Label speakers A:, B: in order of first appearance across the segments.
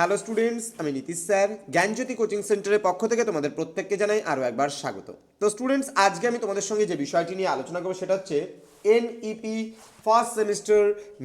A: Hello students আমি Nitish sir জ্ঞানজ্যোতি coaching সেন্টারের পক্ষ থেকে তোমাদের প্রত্যেককে জানাই আরও একবার স্বাগত। তো স্টুডেন্টস আজকে আমি তোমাদের সঙ্গে যে বিষয়টি নিয়ে আলোচনা করব সেটা হচ্ছে NEP first semester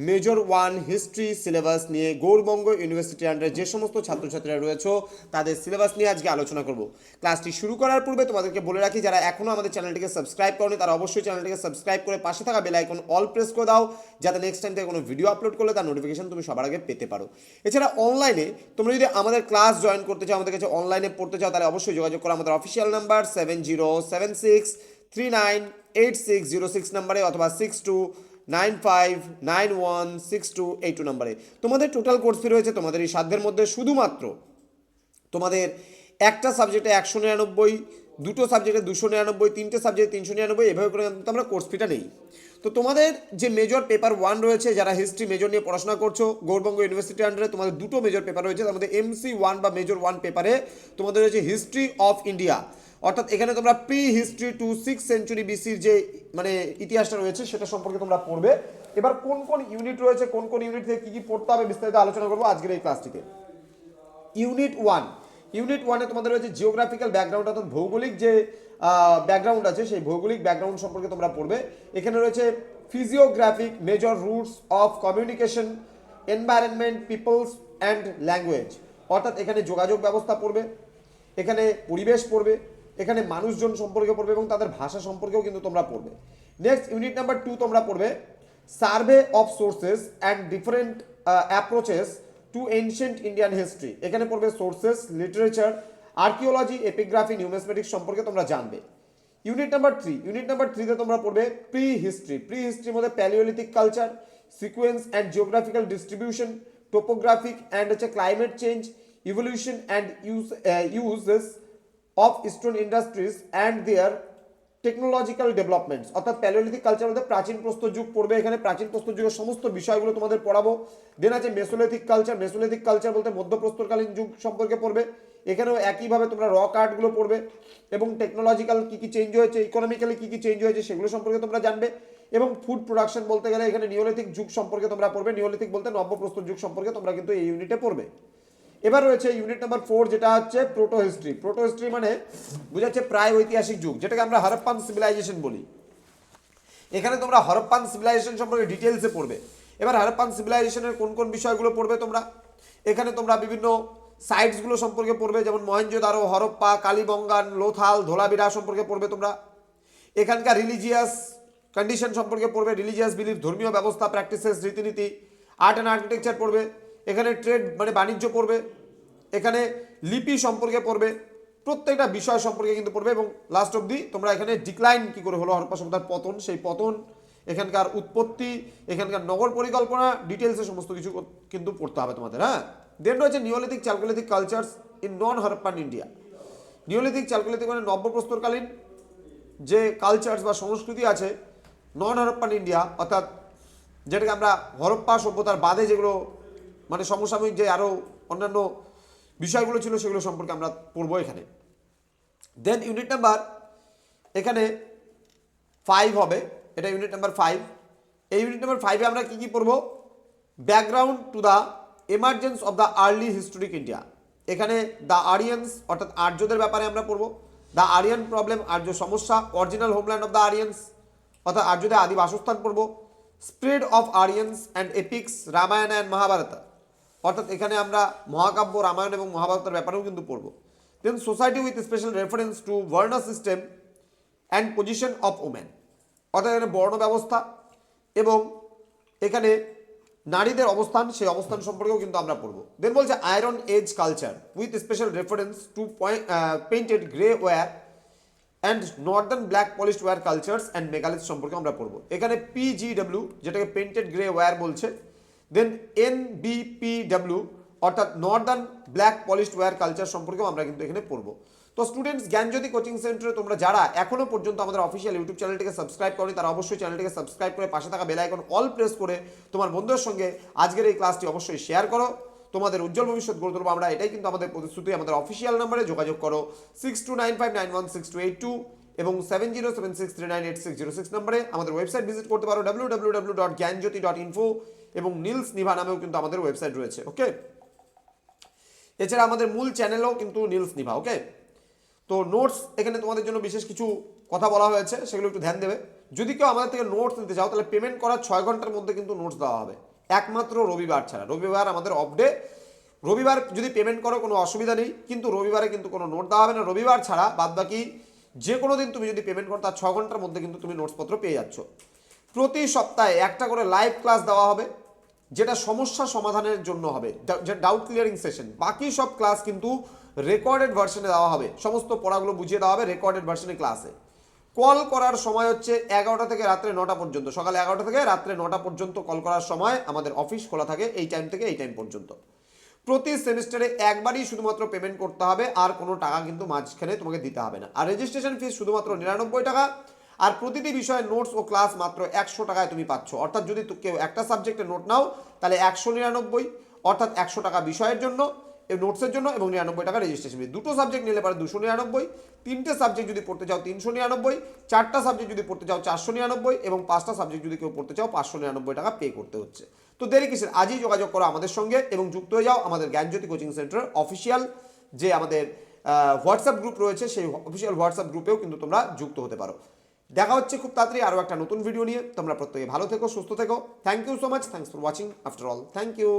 A: major one history syllabus নিয়ে গৌরবঙ্গ ইউনিভার্সিটির আন্ডারে যে সমস্ত ছাত্রছাত্রীরা রয়েছে, তাদের সিলেবাস নিয়ে আজকে আলোচনা করব। ক্লাসটি শুরু করার পূর্বে তোমাদেরকে বলে রাখি, যারা এখনও আমাদের চ্যানেলটিকে সাবস্ক্রাইব করনি, তারা অবশ্যই চ্যানেলটিকে সাবস্ক্রাইব করে পাশে থাকা বেল আইকন অল প্রেস করে দাও, যাতে নেক্সট টাইম থেকে কোনো ভিডিও আপলোড করলে তার নোটিফিকেশন তুমি সবার আগে পেতে পারো। এছাড়া অনলাইনে তোমরা যদি আমাদের ক্লাস জয়েন করতে চাও, আমাদের কাছে অনলাইনে পড়তে চাও, তাহলে অবশ্যই যোগাযোগ করো, আমাদের official number seven zero seven six three nine eight six zero six নাম্বারে অথবা six two nine five nine one six two eight two নাম্বারে তোমাদের টোটাল কোর্স রয়েছে, তোমাদের এই সাধ্যের মধ্যে শুধুমাত্র তোমাদের একটা সাবজেক্টে একশো নিরানব্বই, দুটো সাবজেক্টে দুশো নিরানব্বই, তিনটে সাবজেক্টে তিনশো নিরানব্বই, এভাবে করে কিন্তু আমরা কোর্স ফিটা নেই। তো তোমাদের যে মেজর পেপার ওয়ান রয়েছে, যারা হিস্ট্রি মেজর নিয়ে পড়াশোনা করছ, গৌরবঙ্গ ইউনিভার্সিটি আন্ডারে তোমাদের দুটো মেজর পেপার রয়েছে, তার মধ্যে এমসি ওয়ান বা মেজর ওয়ান পেপারে তোমাদের রয়েছে হিস্ট্রি অফ ইন্ডিয়া অর্থাৎ এখানে তোমরা prehistory to six century বিসির যে মানে ইতিহাসটা রয়েছে, সেটা সম্পর্কে তোমরা পড়বে। এবার কোন কোন ইউনিট রয়েছে, কোন কোন ইউনিট থেকে কী কী পড়তে হবে বিস্তারিত আলোচনা করব আজকের এই ক্লাসটিকে ইউনিট ওয়ান ইউনিট ওয়ানে তোমাদের রয়েছে জিওগ্রাফিক্যাল ব্যাকগ্রাউন্ড অর্থাৎ ভৌগোলিক যে ব্যাকগ্রাউন্ড আছে, সেই ভৌগোলিক ব্যাকগ্রাউন্ড সম্পর্কে তোমরা পড়বে। এখানে রয়েছে physiographic major routes of communication environment peoples and language অর্থাৎ এখানে যোগাযোগ ব্যবস্থা পড়বে। এখানে পরিবেশ পড়বে। এখানে মানুষজন সম্পর্কে পড়বে এবং তাদের ভাষা সম্পর্কেও কিন্তু তোমরা পড়বে। নেক্সট ইউনিট নাম্বার টু তোমরা পড়বে। Survey of sources and different approaches to ancient Indian history এখানে পড়বে sources literature archaeology epigraphy numismatics সম্পর্কে তোমরা জানবে। Unit number three unit number থ্রিতে তোমরা পড়বে প্রি হিস্ট্রি প্রি হিস্ট্রির মধ্যে palaeolithic culture sequence and geographical distribution topographic and হচ্ছে climate change evolution and use uses of eastern industries and their technological developments অর্থাৎ প্যালোলিথিক কালচার মধ্যে প্রাচীন প্রস্তর যুগ পড়বে, এখানে প্রাচীন প্রস্তর যুগের সমস্ত বিষয়গুলো তোমাদের পড়াবো। দেন আছে মেসোলিথিক কালচার মেসোলিথিক কালচার বলতে মধ্যপ্রস্তরকালীন যুগ সম্পর্কে পড়বে। এখানেও একইভাবে তোমরা রক আর্টগুলো পড়বে এবং টেকনোলজিক্যাল কী কী চেঞ্জ হয়েছে ইকোনমিক্যালি কী কী চেঞ্জ হয়েছে সেগুলো সম্পর্কে তোমরা জানবে। এবং ফুড প্রোডাকশন বলতে গেলে এখানে নিওলিথিক যুগ সম্পর্কে তোমরা পড়বে। নিওলিথিক বলতে নব্যপ্রস্তর যুগ সম্পর্কে তোমরা কিন্তু এই ইউনিটে পড়বে। এবার রয়েছে ইউনিট নাম্বার ফোর যেটা হচ্ছে প্রোটো হিস্ট্রি প্রোটো হিস্ট্রি মানে বোঝাচ্ছে প্রায় ঐতিহাসিক যুগ, যেটাকে আমরা হরপ্পান সিভিলাইজেশন বলি। এখানে তোমরা হরপ্পান সিভিলাইজেশন সম্পর্কে ডিটেলসে পড়বে। এবার হরপ্পান সিভিলাইজেশনের কোন কোন বিষয়গুলো পড়বে তোমরা? এখানে তোমরা বিভিন্ন সাইটসগুলো সম্পর্কে পড়বে, যেমন মহেঞ্জোদারো হরপ্পা, কালীবঙ্গান, লোথাল ধোলাবিরা সম্পর্কে পড়বে তোমরা। এখানকার রিলিজিয়াস কন্ডিশন সম্পর্কে পড়বে রিলিজিয়াস বিলিফ ধর্মীয় ব্যবস্থা প্র্যাকটিসেস রীতিনীতি আর্ট অ্যান্ড আর্কিটেকচার পড়বে। এখানে ট্রেড মানে বাণিজ্য পড়বে। এখানে লিপি সম্পর্কে পড়বে, প্রত্যেকটা বিষয় সম্পর্কে কিন্তু পড়বে এবং লাস্ট অবধি তোমরা এখানে ডিক্লাইন কি করে হলো, হরপ্পা সভ্যতার পতন, সেই পতন, এখানকার উৎপত্তি, এখানকার নগর পরিকল্পনা ডিটেলসে সমস্ত কিছু কিন্তু পড়তে হবে তোমাদের হ্যাঁ? দেন রয়েছে neolithic chalcolithic cultures in non Harappan India neolithic chalcolithic মানে নব্যপ্রস্তরকালীন যে কালচার্স বা সংস্কৃতি আছে নন হরপ্পান ইন্ডিয়া অর্থাৎ যেটাকে আমরা হরপ্পা সভ্যতার বাদে যেগুলো মানে সমসাময়িক যে আরও অন্যান্য বিষয়গুলো ছিল সেগুলো সম্পর্কে আমরা পড়ব এখানে। দেন ইউনিট নাম্বার এখানে ফাইভ হবে। এটা ইউনিট নাম্বার ফাইভ এই ইউনিট নাম্বার ফাইভে আমরা কী কী পড়ব? Background to the emergence of the early historic India এখানে দ্য আরিয়ান্স অর্থাৎ আর্যদের ব্যাপারে আমরা পড়ব। দ্য আরিয়ান প্রবলেম আর্য সমস্যা original homeland of the Aryans অর্থাৎ আর্যদের আদি বাসস্থান পড়ব। Spread of Aryans and epics Ramayana and Mahabharata অর্থাৎ এখানে আমরা মহাকাব্য, রামায়ণ এবং মহাভারতের ব্যাপারেও কিন্তু পড়ব। Then society with special reference to varna system and position of women অর্থাৎ এখানে বর্ণ ব্যবস্থা এবং এখানে নারীদের অবস্থান, সেই অবস্থান সম্পর্কেও কিন্তু আমরা পড়ব। দেন বলছে iron age culture with special reference to painted grey ware and northern black polished ware cultures and megalith সম্পর্কে আমরা পড়ব। এখানে পিজিডব্লিউ যেটাকে পেন্টেড গ্রে ওয়্যার বলছে দেন এন বিপিডব্লিউ অর্থাৎ northern black polished ware culture সম্পর্কেও আমরা কিন্তু এখানে পড়ব। তো স্টুডেন্টস জ্ঞানজ্যোতি কোচিং সেন্টারে তোমরা যারা এখনও পর্যন্ত আমাদের অফিসিয়াল ইউটিউব চ্যানেলটিকে সাবস্ক্রাইব করনি, তারা অবশ্যই চ্যানেলটিকে সাবস্ক্রাইব করে পাশে থাকা বেল আইকন অল প্রেস করে তোমার বন্ধুদের সঙ্গে আজকের এই ক্লাসটি অবশ্যই শেয়ার করো। তোমাদের উজ্জ্বল ভবিষ্যৎ গড়ে তুলবো। আমরা এটাই কিন্তু আমাদের প্রতিশ্রুতি, আমাদের অফিসিয়াল নাম্বারে যোগাযোগ করো। Six two nine five nine one six two eight two এবং seven zero seven six three nine eight six zero six নম্বরে আমাদের ওয়েবসাইট ভিজিট করতে পারো W W W dot Gyanjyoti dot info এবং নীলস নিভা নামেও কিন্তু আমাদের ওয়েবসাইট রয়েছে ওকে এছাড়া আমাদের মূল চ্যানেলও কিন্তু নীলস নিভা ওকে তো নোটস এখানে তোমাদের জন্য বিশেষ কিছু কথা বলা হয়েছে, সেগুলো একটু ধ্যান দেবে। যদি কেউ আমাদের থেকে নোটস নিতে চাও, তাহলে পেমেন্ট করার ছয় ঘণ্টার মধ্যে কিন্তু নোটস দেওয়া হবে। একমাত্র রবিবার ছাড়া। রবিবার আমাদের অফ ডে রবিবার যদি পেমেন্ট করো, কোনো অসুবিধা নেই। কিন্তু রবিবারে কিন্তু কোনো নোট দেওয়া হবে না। রবিবার ছাড়া বাদ বাকি যে কোনো দিন তুমি যদি পেমেন্ট করো, তার ছ ঘণ্টার মধ্যে কিন্তু তুমি নোটসপত্র পেয়ে যাচ্ছ। প্রতি সপ্তাহে একটা করে লাইভ ক্লাস দেওয়া হবে, যেটা সমস্যা সমাধানের জন্য হবে যে ডাউট ক্লিয়ারিং সেশন বাকি সব ক্লাস কিন্তু রেকর্ডেড ভার্সনে দেওয়া হবে। সমস্ত পড়াগুলো বুঝিয়ে দেওয়া হবে রেকর্ডেড ভার্সনে ক্লাসে কল করার সময় হচ্ছে এগারোটা থেকে রাত্রে নটা পর্যন্ত। সকাল এগারোটা থেকে রাত্রে নটা পর্যন্ত কল করার সময় আমাদের অফিস খোলা থাকে এই টাইম থেকে এই টাইম পর্যন্ত। প্রতি সেমিস্টারে একবারই শুধুমাত্র পেমেন্ট করতে হবে, আর কোনো টাকা কিন্তু মাঝখানে তোমাকে দিতে হবে না। আর রেজিস্ট্রেশন ফিস শুধুমাত্র নিরানব্বই টাকা, আর প্রতিটি বিষয়ে নোটস ও ক্লাস মাত্র একশো টাকায় তুমি পাচ্ছ। অর্থাৎ যদি কেউ একটা সাবজেক্টে নোট নাও, তাহলে একশো নিরানব্বই, অর্থাৎ একশো টাকা বিষয়ের জন্য নোটসের জন্য এবং নিরানব্বই টাকা রেজিস্ট্রেশন ফি দুটো সাবজেক্ট নিলে পারে দুশো নিরানব্বই, তিনটে সাবজেক্ট যদি পড়তে চাও তিনশো নিরানব্বই, চারটা সাবজেক্ট যদি পড়তে চাও চারশো নিরানব্বই এবং পাঁচটা সাবজেক্ট যদি কেউ পড়তে চাও পাঁচশো নিরানব্বই টাকা পে করতে হচ্ছে। তো দেরি কিসের? আজই যোগাযোগ করো আমাদের সঙ্গে এবং যুক্ত হয়ে যাও আমাদের জ্ঞানজ্যোতি কোচিং সেন্টার অফিসিয়াল যে আমাদের হোয়াটসঅ্যাপ গ্রুপ রয়েছে, সেই অফিসিয়াল হোয়াটসঅ্যাপ গ্রুপেও কিন্তু তোমরা যুক্ত হতে পারো। দেখা হচ্ছে খুব তাড়াতাড়ি আরও একটা নতুন ভিডিও নিয়ে। তোমরা প্রত্যেকে ভালো থেকো, সুস্থ থেকো। Thank you so much thanks for watching after all thank you